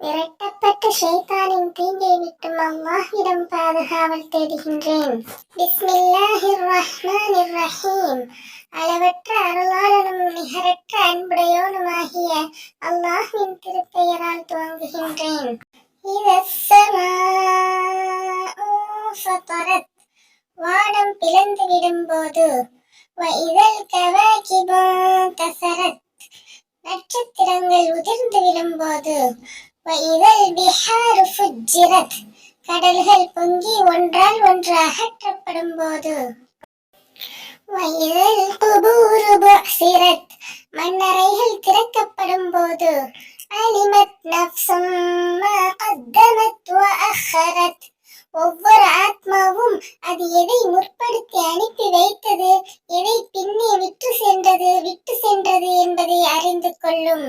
விரட்டப்பட்ட ஷைத்தானின் தீங்கை விட்டும் அல்லாஹ்விடம் பாதுகாவல் தேடுகின்றேன். பிஸ்மில்லாஹிர் ரஹ்மானிர் அளவற்ற அருளாளனும் நிகரற்ற அன்புடையோனுமாகிய அல்லாஹின் திருப்பெயரால் துவங்குகின்றேன். ஃபதரத் வானம் பிளந்து விடும்போது இதழ் கவாகிபும் தசரத். நட்சத்திரங்கள் உதிர்ந்து விழும்போது இதழ் பிஹாரு கடல்கள் பொங்கி ஒன்றால் ஒன்று அகற்றப்படும் போது வயல் குபூரு புஹ்சிரத். மண்ணறைகள் திறக்கப்படும் போது அலிமத் நஃப்சும் அஹரத். ஒவ்வொரு ஆத்மாவும் அது எதை முற்படுத்தி அனுப்பி வைத்தது அறிந்து கொள்ளும்.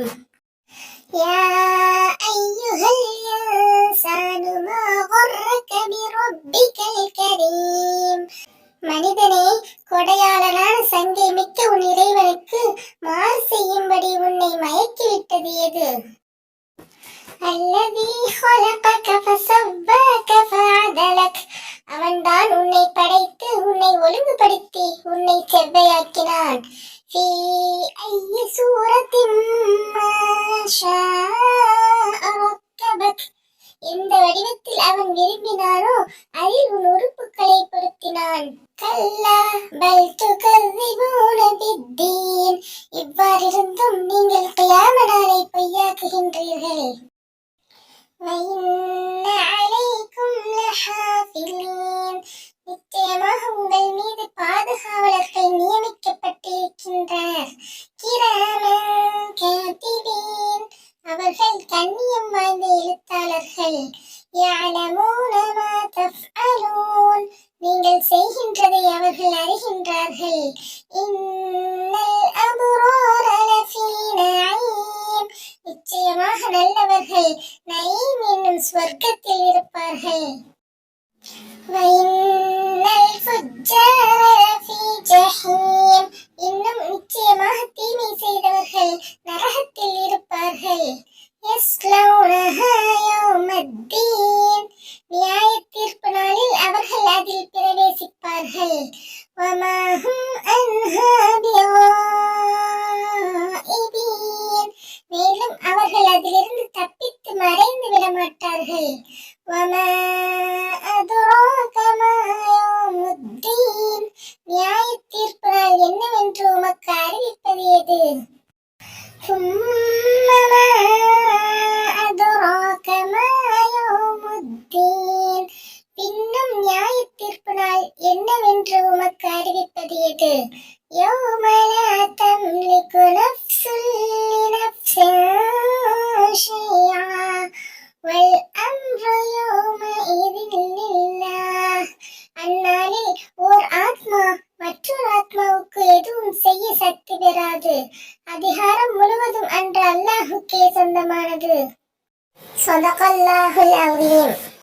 மனிதனே கொடையாளனான சங்கை மிக்க உன் இறைவனுக்கு மாறு செய்யும்படி உன்னை மயக்கிவிட்டது எது? அல்லது அவன்தான் உன்னை படைத்து உன்னை ஒழுங்குபடுத்தி உன்னை செவ்வையாக்கினான். في أي سورة ما شاء ركبك. எந்த வடிவத்தில் அவன் விரும்பினாரோ அதில் உறுப்புகளை பொருத்தினான். கல்லா பல் துகர்விபூன பித்தீன் இவ்வாறிருந்தும் நீங்கள் கியாம நாளை பொய்யாக்குகின்றீர்கள். وإن عليكم لحافظين நிச்சயமாக உங்கள் மீது பாதுகாவலர்கள் நியமிக்கப்பட்டிருக்கின்றனர். கிராமன் காத்திபீன் அவர்கள் கண்ணியம் வாய்ந்த எழுத்தாளர்கள். நீங்கள் செய்கின்றதை அவர்கள் அறிகின்றார்கள். இன்னல் அபுரார நிச்சயமாக நல்லவர்கள். நயீம் என்னும் சொர்க்கத்தில் இருப்பார்கள். இன்னும் நிச்சயமாக தீமை செய்தவர்கள் நரகத்தில் இருப்பார்கள். நியாய தீர்ப்பு நாளில் அவர்கள் அதில் பிரவேசிப்பார்கள். மேலும் அவர்கள் அதிலிருந்து தப்பித்து மறைந்து விடமாட்டார்கள். வேண்டுமென்று உமக்கு அறிவிப்பது எது? அந்நாளில் ஓர் ஆத்மா மற்றொரு ஆத்மாவுக்கு எதுவும் செய்ய சக்தி பெறாது. அதிகாரம் முழுவதும் அன்று அல்லாஹுக்கே சொந்தமானது. சொதகல்லாஹுல் அவீம்